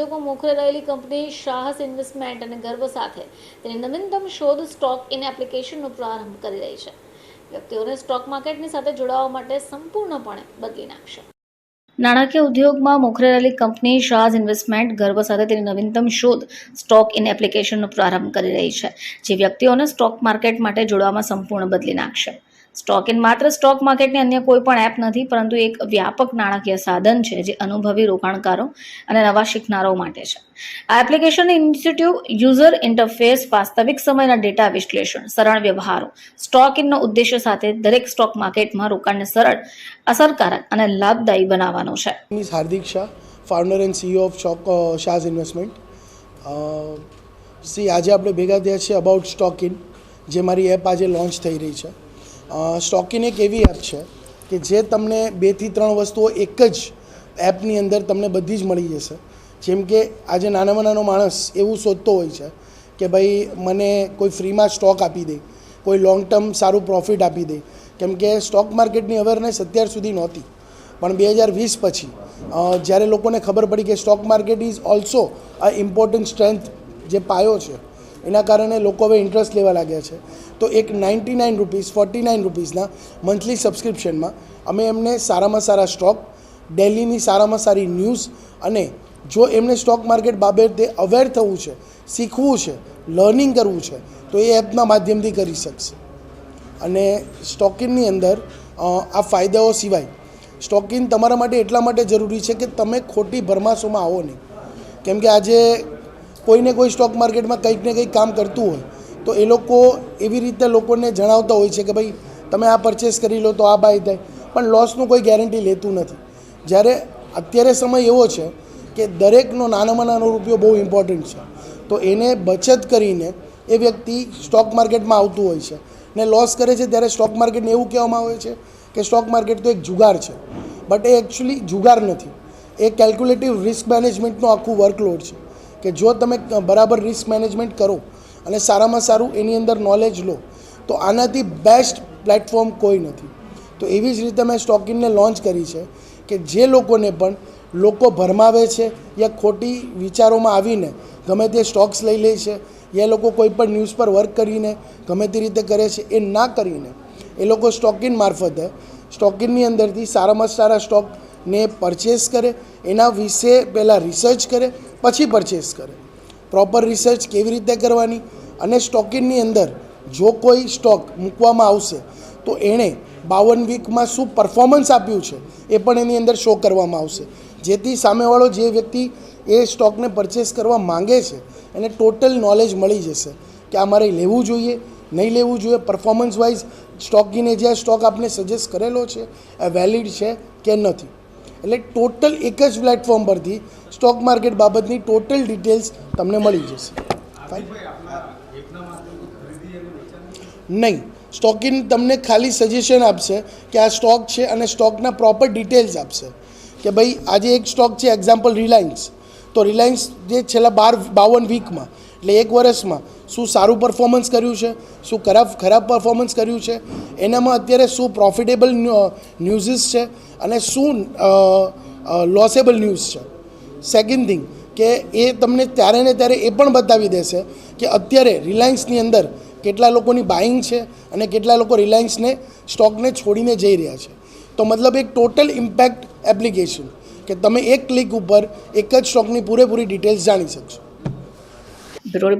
ઉદ્યોગમાં મોખરે રહેલી કંપની સાહસ ઇન્વેસ્ટમેન્ટ અને ગર્વ સાથે તેની નવીનતમ શોધ સ્ટોક ઇન એપ્લિકેશનનો પ્રારંભ કરી રહી છે. વ્યક્તિઓને સ્ટોક માર્કેટની સાથે જોડાવા માટે સંપૂર્ણપણે બદલી નાખશે. નાણાકીય ઉદ્યોગમાં મોખરે રહેલી કંપની શાહઝ ઇન્વેસ્ટમેન્ટ ગર્વ સાથે તેની નવીનતમ શોધ સ્ટોક ઇન એપ્લિકેશનનો પ્રારંભ કરી રહી છે, જે વ્યક્તિઓને સ્ટોક માર્કેટ માટે જોડવામાં સંપૂર્ણ બદલી નાખશે. સ્ટોક ઇન માત્ર સ્ટોક માર્કેટની અન્ય કોઈ પણ એપ નથી, પરંતુ એક વ્યાપક નાણાકીય સાધન છે જે અનુભવી રોકાણકારો અને નવા શીખનારાઓ માટે છે. આ એપ્લિકેશન ઇન્સ્ટિટ્યૂટ યુઝર ઇન્ટરફેસ વાસ્તવિક સમયના ડેટા વિશ્લેષણ, સરળ વ્યવહારો સ્ટોક ઇનનો ઉદ્દેશ્ય સાથે દરેક સ્ટોક માર્કેટમાં રોકાણને સરળ, અસરકારક અને લાભદાયી બનાવવાનો છે. Hardik Shah founder and CEO of shock of investment C આજે આપણે ભેગા થયા છીએ અબાઉટ સ્ટોક ઇન જે મારી એપ આજે લોન્ચ થઈ રહી છે. સ્ટોકિન એક એવી એપ છે કે જે તમને બેથી ત્રણ વસ્તુઓ એક જ એપની અંદર તમને બધી જ મળી જશે. જેમ કે આજે નાનામાં નાનો માણસ એવું શોધતો હોય છે કે ભાઈ, મને કોઈ ફ્રીમાં સ્ટોક આપી દે, કોઈ લોંગ ટર્મ સારું પ્રોફિટ આપી દે. કેમ કે સ્ટોક માર્કેટની અવેરનેસ અત્યાર સુધી નહોતી. પણ બે હજાર વીસ પછી જ્યારે લોકોને ખબર પડી કે stock market is also a important strength જે પાયો છે એના કારણે લોકો હવે ઇન્ટરેસ્ટ લેવા લાગ્યા છે. તો એક ninety nine rupees forty nine રૂપીઝના monthly સબસ્ક્રિપ્શનમાં અમે એમને સારામાં સારા સ્ટોક ડેલીની સારામાં સારી ન્યૂઝ અને જો એમને સ્ટોક માર્કેટ બાબતે અવેર થવું છે, શીખવું છે લર્નિંગ કરવું છે, તો એ એપના માધ્યમથી કરી શકશે. અને સ્ટોકિનની અંદર આ ફાયદાઓ સિવાય સ્ટોકિન તમારા માટે એટલા માટે જરૂરી છે કે તમે ખોટી ભરમાશોમાં આવો નહીં. કેમ કે આજે કોઈને કોઈ સ્ટોક માર્કેટમાં કંઈક ને કંઈક કામ કરતું હોય, તો એ લોકો એવી રીતે લોકોને જણાવતા હોય છે કે ભાઈ, તમે આ પરચેસ કરી લો તો આ બાય થાય. પણ લોસનું કોઈ ગેરંટી લેતું નથી. જ્યારે અત્યારે સમય એવો છે કે દરેકનો નાનામાં નાનો રૂપિયો બહુ ઇમ્પોર્ટન્ટ છે. તો એને બચત કરીને એ વ્યક્તિ સ્ટોક માર્કેટમાં આવતું હોય છે. ને લોસ કરે છે ત્યારે સ્ટોક માર્કેટને એવું કહેવામાં આવે છે કે સ્ટોક માર્કેટ તો એક જુગાર છે. બટ એ એકચ્યુઅલી જુગાર નથી. એ કેલ્ક્યુલેટિવ રિસ્ક મેનેજમેન્ટનું આખું વર્કલોડ છે. કે જો તમે બરાબર રિસ્ક મેનેજમેન્ટ કરો અને સારામાં સારું એની અંદર નોલેજ લો, તો આનાથી બેસ્ટ પ્લેટફોર્મ કોઈ નથી. તો એવી જ રીતે મેં સ્ટોકિનને લોન્ચ કરી છે કે જે લોકોને પણ લોકો ભરમાવે છે યા ખોટી વિચારોમાં આવીને ગમે તે સ્ટોક્સ લઈ લે છે, યા લોકો કોઈ પણ ન્યૂઝ પર વર્ક કરીને ગમે તે રીતે કરે છે, એ ના કરીને એ લોકો સ્ટોકિન મારફતે સ્ટોકિનની અંદરથી સારામાં સારા સ્ટોકને પરચેસ કરે, એના વિશે પહેલાં રિસર્ચ કરે, પછી પરચેસ કરે. પ્રોપર રિસર્ચ કેવી રીતે કરવાની અને સ્ટોકિનની અંદર જો કોઈ સ્ટોક મૂકવામાં આવશે, તો એણે બાવન વીકમાં શું પરફોર્મન્સ આપ્યું છે, એ પણ એની અંદર શો કરવામાં આવશે. જેથી સામેવાળો જે વ્યક્તિ એ સ્ટોકને પરચેસ કરવા માંગે છે, એને ટોટલ નોલેજ મળી જશે કે આ મારે લેવું જોઈએ, નહીં લેવું જોઈએ. પરફોર્મન્સ વાઇઝ સ્ટોકીને જે સ્ટોક આપને સજેસ્ટ કરેલો છે, એ વેલિડ છે કે નથી. એટલે ટોટલ એક જ પ્લેટફોર્મ પરથી સ્ટોક માર્કેટ બાબતની ટોટલ ડિટેલ્સ તમને મળી જશે? નહીં. સ્ટોકિન તમને ખાલી સજેશન આપશે કે આ સ્ટોક છે અને સ્ટોકના પ્રોપર ડિટેલ્સ આપશે. કે ભાઈ આજે એક સ્ટોક છે એક્ઝામ્પલ રિલાયન્સ તો રિલાયન્સ જે છેલ્લા બાર, બાવન વીકમાં એટલે એક વર્ષમાં શું સારું પરફોર્મન્સ કર્યું છે? શું ખરાબ ખરાબ પરફોર્મન્સ કર્યું છે? એનામાં અત્યારે શું પ્રોફિટેબલ ન્યૂઝીસ છે? અને શું લોસેબલ ન્યૂઝ છે? સેકન્ડ થિંગ કે એ તમને ત્યારે ને ત્યારે એ પણ બતાવી દેશે કે અત્યારે રિલાયન્સની અંદર કેટલા લોકોની બાઇંગ છે અને કેટલા લોકો રિલાયન્સને સ્ટોકને છોડીને જઈ રહ્યા છે. તો મતલબ એક ટોટલ ઇમ્પેક્ટ એપ્લિકેશન કે તમે એક ક્લિક ઉપર એક જ સ્ટોકની પૂરેપૂરી ડિટેલ્સ જાણી શકશો. pero grupo